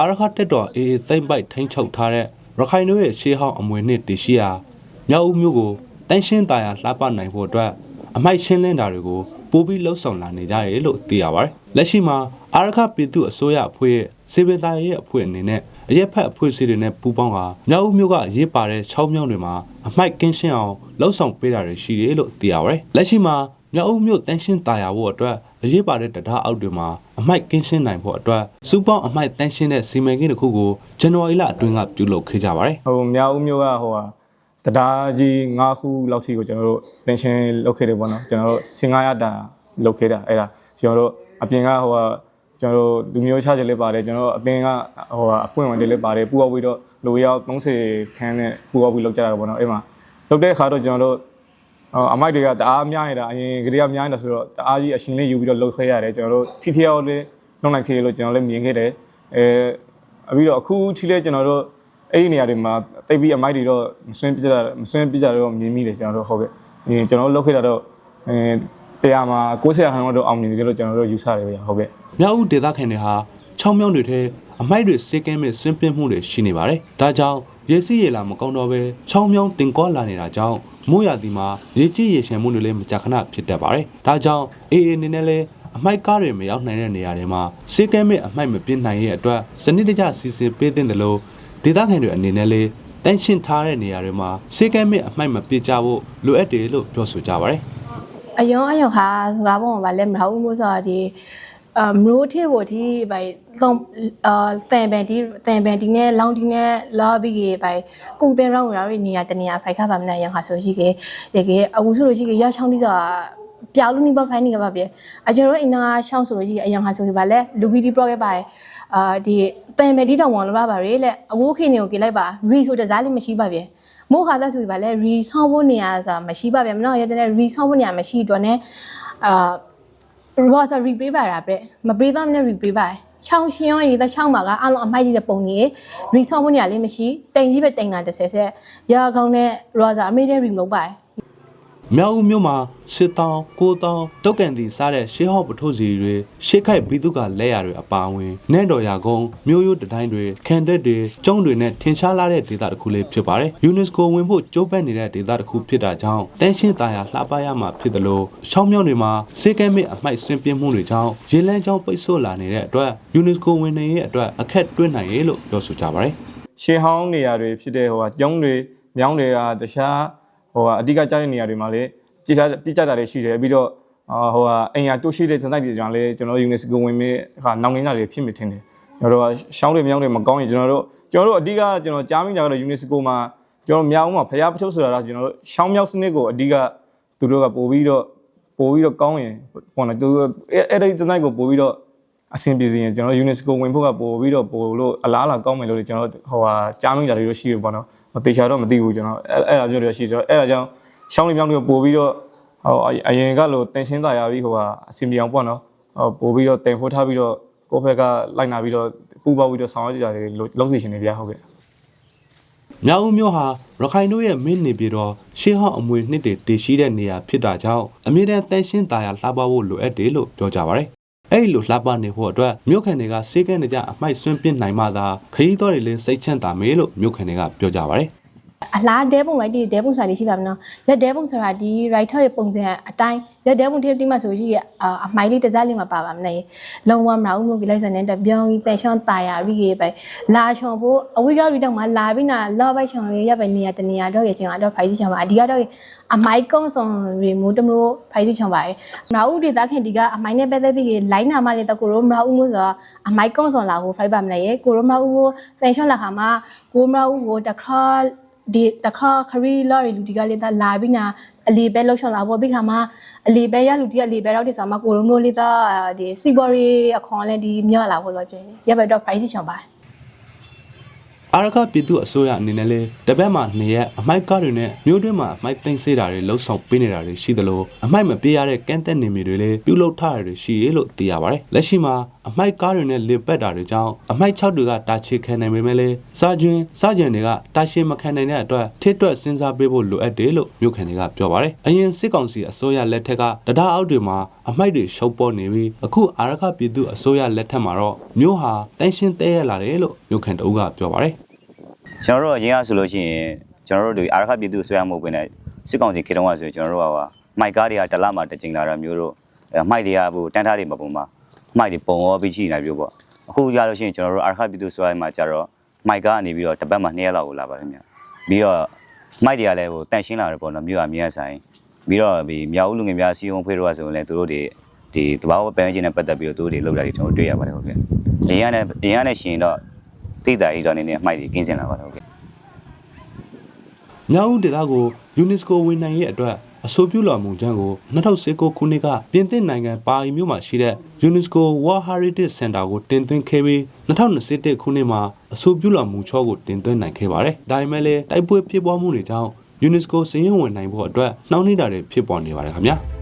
အာရခတက်တော်အေးအေးသိမ့်ပိုက်ထိန်းချုပ်ထားတဲ့ရခိုင်တို့ရဲ့ရှေးဟောင်းအမွေနှစ်တရှိရာမြောက်ဦးမြို့ကိုတန်ရှင်းတာယာလှပနိုင်ဖို့အတွက်အမိုက်ရှင်းလင်းတာတွေကိုပို့ပြီးလှုပ်ဆောင်လာနေကြတယ်လို့သိရပါတယ်။လက်ရှိမှာအာရခပြည်သူအစိုးရအဖွဲ့ရဲ့စေဘင်သားရဲ့အဖွဲ့အနေနဲ့အရက်ဖက်အဖွဲ့အစည်းတွေနဲ့ပူးပေါင်းကမြောက်ဦးမြို့ကရေးပါတဲ့6မြောင်းတွေမှာအမိုက်ကင်းရှင်းအောင်လှုပ်ဆောင်ပေးတာတွေရှိတယ်လို့သိရပါတယ်။လက်ရှိမှာမြောက်ဦးမြို့တန်ရှင်းတာယာဖို့အတွက်အရေးပါတဲ့တရားအောက်တွေမှာ အမိုက်ကင်းရှင်းနိုင်ဖို့အတွက်စူပေါင်းအမိုက်တန်ရှင်းတဲ့စီမံကိန်းတစ်ခုကိုဇန်နဝါရီလအတွင်းကပြုလုပ်ခဲ့ကြပါတယ်ဟိုမြောက်ဦးမျိုးကဟိုဟာတရားကြီး၅ခုလောက်ထိကိုကျွန်တော်တို့တင်ရှင်လုပ်ခဲ့တယ်ပေါ့နော်ကျွန်တော်တို့စင်ကားရတာလုပ်ခဲ့တာအဲ့ဒါကျွန်တော်တို့အပြင်ကဟိုဟာကျွန်တော်တို့လူမျိုးခြားချက်လေးပါတယ်ကျွန်တော်တို့အသင်းကဟိုဟာအဖွင့်ဝင်လေးလေးပါတယ်ပူပေါင်းပြီးတော့လူရောက်30ခန်းနဲ့ပူပေါင်းပြီးလုပ်ကြတာပေါ့နော်အဲ့မှာလုပ်တဲ့အခါတော့ကျွန်တော်တို့ဟို အမိုက်တွေကတအားများနေတာအရင်ကလေးကများနေတာဆိုတော့တအားကြီးအရှင်လေးယူပြီးတော့လုပ်ခဲ့ရတယ်ကျွန်တော်တို့ထိထိရောက်လေးလုပ်နိုင်ခဲ့လို့ကျွန်တော်လည်းမြင်ခဲ့တယ်အဲအပြီးတော့အခုထိလဲကျွန်တော်တို့အဲ့ဒီနေရာတွေမှာတိတ်ပြီးအမိုက်တွေတော့မဆွင်းပြကြတာမဆွင်းပြကြတော့မြင်မိတယ်ကျွန်တော်တို့ဟုတ်ကဲ့အရင်ကျွန်တော်တို့လုပ်ခဲ့တာတော့အဲတရားမှာ60ခန်းတော့အောင်မြင်တယ်လို့ကျွန်တော်တို့ယူဆတယ်ဗျာဟုတ်ကဲ့။မြောက်ဦးဒေသခံတွေဟာ6မြောင်းတွေထဲအမိုက်တွေစေကဲမဲ့ဆင်းပင်းမှုတွေရှိနေပါတယ်။ဒါကြောင့် ရေစီးရေလာမကောင်းတော့ပဲ6မြောင်းတင်ကောလာနေတာကြောင့်မိုးရသည်မှာရေကြီးရေရှမ်းမှုတွေလည်းမကြာခဏဖြစ်တတ်ပါတယ်။ဒါကြောင့်အေးအေးနေနဲ့လည်းအမိုက်ကားတွေမရောက်နိုင်တဲ့နေရာတွေမှာစေကဲမဲ့အမိုက်မပြင်းနိုင်ရဲ့အတွက်စနစ်တကျစီစဉ်ပေးတဲ့တယ်လို့ဒေသခံတွေအနေနဲ့လည်းတန်ရှင်းထားတဲ့နေရာတွေမှာစေကဲမဲ့အမိုက်မပြစ်ကြဖို့လိုအပ်တယ်လို့ပြောဆိုကြပါတယ်။အယောအယောခါစကားပုံကဗာလဲမဟုတ်ဘူးမို့ဆိုတော့ဒီ အမရိုးထေကိုဒီဗိုင်သုံးအာတန်ပန်ဒီတန်ပန်ဒီနဲ့လောင်ဒီနဲ့လာပြီးကေဗိုင်ကုတ်တဲ့ရောင်းရရနေရတနေရဖိုက်ခါပါမနာရခါဆိုရှိကေတကယ်အခုဆိုလို့ရှိကေရချောင်းဒီဆိုတာပြောက်လို့နေပါဖိုင်နေကပါပြေအကျွန်တော်တို့အင်နာရှောင်းဆိုလို့ရှိကေအယောခါဆိုကေဗာလဲလူဂီဒီပရော့ခဲ့ပါတယ်အာဒီတန်ပန်ဒီတောင်ဝန်လို့ပါပါရေလက်အခုခေနေကိုကေလိုက်ပါရီဆိုတစားလေးမရှိပါပြေမို့ခါသက်ဆိုပါလဲရီဆောင်းဖို့နေရဆိုတာမရှိပါဗျမနော်ရတဲ့ရီဆောင်းဖို့နေရမရှိတော့ ਨੇ အာ ရောစာ replay ပါတာပြမပေးတော့မနဲ့ replay ပါချောင်းရှင်းရောရေးတဲ့ချောင်းမှာကအလုံးအမိုက်ကြီးတဲ့ပုံကြီး resolve ဖို့နေရလေးမရှိတိန်ကြီးပဲတိန်တာ30ဆက်ရအောင်နဲ့ရောစာအမေတဲ့ remote ပါ မြောက်ဦးမြို့မှာစစ်တောင်းကိုတောင်းတုတ်ကန်တီစားတဲ့ရှေးဟောက်ပထိုးစီတွေရှေးခိုက်ဘီသူကလက်ရတွေအပါအဝင်နဲ့တော်ရာကုန်းမြို့ရိုးတတိုင်းတွေခံတက်တွေကျုံးတွေနဲ့ထင်ရှားလာတဲ့ဒေသတစ်ခုလေးဖြစ်ပါတယ်။ UNESCO ဝင်ဖို့ကြိုးပမ်းနေတဲ့ဒေသတစ်ခုဖြစ်တာကြောင့်တန်ရှင်းသားရလှပရမှာဖြစ်တယ်လို့ရှောင်းမြောင်းတွေမှာစေကဲမစ်အမိုက်ဆင်ပြင်းမှုတွေကြောင့်ရေလန်းကြောင်းပိတ်ဆို့လာနေတဲ့အတွက် UNESCO ဝင်နေရဲ့အတွက်အခက်တွင်းနိုင်ရဲ့လို့ပြောဆိုကြပါတယ်။ရှေးဟောင်းနေရာတွေဖြစ်တဲ့ဟိုဟာကျောင်းတွေမြောင်းတွေကတခြား ဟိုဟာအဓိကကြားတဲ့နေရာတွေမှာလည်းကြည်စားတိကျတာတွေရှိတယ်ပြီးတော့အာဟိုဟာအိမ်ယာတိုးရှိတဲ့စနိုက်တွေကြောင့်လည်းကျွန်တော်တို့ UNESCO ဝင်မဲ့ဟာနောင်နေတာတွေဖြစ်မိထင်တယ်ကျွန်တော်တို့ကရှောင်းတွေမြောင်းတွေမကောင်းရင်ကျွန်တော်တို့ကျွန်တော်တို့အဓိကကျွန်တော်ကြားမိတာကတော့ UNESCO မှာကျွန်တော်မြောင်းမှာဖျားပထုတ်ဆိုတာကကျွန်တော်တို့ရှောင်းမြောက်စနစ်ကိုအဓိကသူတို့ကပို့ပြီးတော့ပို့ပြီးတော့ကောင်းရင်ပေါ့နော်သူအဲ့အဲ့ဒီစနိုက်ကိုပို့ပြီးတော့ အဆင်ပြေစီရင်ကျွန်တော် UNESCO ဝင်ဖို့ကပို့ပြီးတော့ပို့လို့အလားအလာကောင်းမယ်လို့ကျွန်တော်ဟိုဟာကြားမိတာတွေတော့ရှိရပေါ့နော်။တေချာတော့မသိဘူးကျွန်တော်အဲ့အဲ့ဒါမျိုးတွေရှိကျွန်တော်အဲ့ဒါကြောင့်ရှောင်းလေးမြောင်းလေးကိုပို့ပြီးတော့ဟိုအရင်ကလို့တင်ရှင်းသာရပြီးဟိုဟာအဆင်ပြေအောင်ပေါ့နော်။ဟိုပို့ပြီးတော့တင်ဖို့ထားပြီးတော့ကိုယ့်ဘက်ကလိုက်နာပြီးတော့ပူပေါင်းပြီးတော့ဆောင်ရွက်ကြတယ်လို့လုံးစီရှင်တွေဗျာဟုတ်ကဲ့မြောက်ဦးမြို့ဟာရခိုင်တို့ရဲ့မင်းနေပြည်တော်ရှေးဟောင်းအမွေနှစ်တွေတည်ရှိတဲ့နေရာဖြစ်တာကြောင့်အမြဲတမ်းတန်ရှင်းသားရလှပဖို့လိုအပ်တယ်လို့ပြောကြပါဗျ။ အဲ့ဒီလိုလှပနေဖို့အတွက်မြို့ခံတွေကစေကန်းကြအမိုက်ဆွန့်ပစ်နိုင်မှသာခရီးသွားတွေလည်းစိတ်ချမ်းသာမယ်လို့မြို့ခံတွေကပြောကြပါဗျ။အလားဒဲပုံလိုက်ဒီဒဲပုံဆိုတာရှိပါမနော်ရက်ဒဲပုံဆိုတာဒီ writer ရဲ့ပုံစံအတိုင်း ရက်ဒဲပုံတစ်တိမှဆိုရှိရအမိုင်းလေးတစ်စက်လေးမှာပါပါမလဲလုံးဝမနာဘူးမျိုးကြီးလိုက်စတဲ့တပြောင်းကြီးတန်ရှောင်းတာယာပြီးကြီးပဲလာချော်ဖို့အဝိကရီတော့မှလာပြီးနာလောဘိုက်ချော်ရရပဲနေရတနေရတော့ရချင်းတော့ price ချော်ပါအဒီကတော့အမိုင်းကုန်းဆောင်ရီမိုးတမျိုး price ချော်ပါမနာဦးဒေသခင်ဒီကအမိုင်းနဲ့ပဲသက်ပြီးကြီးလိုင်းနာမလေးတော့ကိုရောမနာဦးမျိုးဆိုအမိုင်းကုန်းဆောင်လာကို price ပါမလဲကိုရောမနာဦးကိုတန်ရှောင်းလာခါမှာကိုမနာဦးကိုတခါ ဒီတခါခရီလော်ရီလူဒီကလေးသားလာပြီးနာအလီပဲလောက်ချောင်းလာပေါ့ပြီးခါမှာအလီပဲရလူဒီကအလီပဲတော့ဒီဆိုမှာကိုလိုမျိုးလေးသားဒီစီဘော်ရီအခွန်လည်းဒီမြော့လာဖို့လို့ကျင်းရပဲတော့ price ချောင်းပါအာရကပြည်သူအစိုးရအနေနဲ့လည်းတပတ်မှနေရက်အမိုက်ကားတွေနဲ့မြို့တွင်းမှာအမိုက်သိမ်းစေးတာတွေလှုပ်ဆောင်ပေးနေတာတွေရှိသလိုအမိုက်မပေးရတဲ့ကန့်တက်နေမီတွေလည်းပြုလုပ်ထားရတွေရှိရလို့သိရပါတယ်။လက်ရှိမှာ အမိုက်ကားတွေနဲ့လစ်ပတ်တာတွေကြောင့်အမိုက်6တွေကတာချေခံနိုင်ပေမဲ့လည်းစာကျွင်းစာကျန်တွေကတာရှည်မခံနိုင်တဲ့အတွက်ထိတွက်စဉ်းစားပေးဖို့လိုအပ်တယ်လို့မြို့ခံတွေကပြောပါတယ်။အရင်စစ်ကောင်စီအစိုးရလက်ထက်ကတရားအောက်တွေမှာအမိုက်တွေရှုပ်ပေါ်နေပြီးအခုအာရခပြည်သူအစိုးရလက်ထက်မှာတော့မြို့ဟာတန်ရှင်းတဲရလာတယ်လို့မြို့ခံတအုပ်ကပြောပါတယ်။ကျွန်တော်တို့အရင်ကဆိုလို့ရှိရင်ကျွန်တော်တို့ဒီအာရခပြည်သူဆွဲရမှုပဲနဲ့စစ်ကောင်စီခေတုံးကဆိုရင်ကျွန်တော်တို့ကဟာမိုက်ကားတွေကတစ်လမှတစ်ကြိမ်လာတာမျိုးတို့အဲမိုက်တွေကဟိုတန်းထားတွေမပုံမှာ မိုက်တွေပုံရောပြီးရှိနေတာမျိုးပေါ့အခုကြလို့ရှိရင်ကျွန်တော်တို့အာရခပြည်သူဆွဲရမှာကြတော့မိုက်ကားကနေပြီးတော့တစ်ပတ်မှ2ရက်လောက်ကိုလာပါတယ်မြတ်ပြီးတော့မိုက်တွေကလည်းဟိုတန့်ရှင်းလာတယ်ပေါ့နော်မြို့ကမြဲဆိုင်ပြီးတော့ဒီမြောက်ဦးလူငယ်များစီယုံဖေးတော့ဆိုရင်လည်းသူတို့တွေဒီတဘာဝပန်းချင်းနဲ့ပတ်သက်ပြီးတော့သူတို့တွေလောက်တာတွေကျွန်တော်တွေ့ရပါတယ်ဟုတ်ကဲ့အရင်ကလည်းအရင်ကလည်းရှင်တော့တိတာဤတော့နေနေမိုက်တွေကင်းစင်လာပါတယ်ဟုတ်ကဲ့မြောက်ဦးဒေသကို UNESCO ဝန်နိုင်ရဲ့အတွက် အဆိုပြုတော်မူချက်ကို2019ခုနှစ်ကပြင်သစ်နိုင်ငံပါရီမြို့မှာရှိတဲ့ UNESCO World Heritage Center ကိုတင်သွင်းခဲ့ပြီး2021ခုနှစ်မှာအဆိုပြုတော်မူချောကိုတင်သွင်းနိုင်ခဲ့ပါတယ်။ဒါပေမဲ့လည်းတိုက်ပွဲဖြစ်ပွားမှုတွေကြောင့် UNESCO စည်ရင်ဝင်နိုင်ဖို့အတွက်နှောင့်နှေးတာတွေဖြစ်ပေါ်နေပါတယ်ခင်ဗျာ။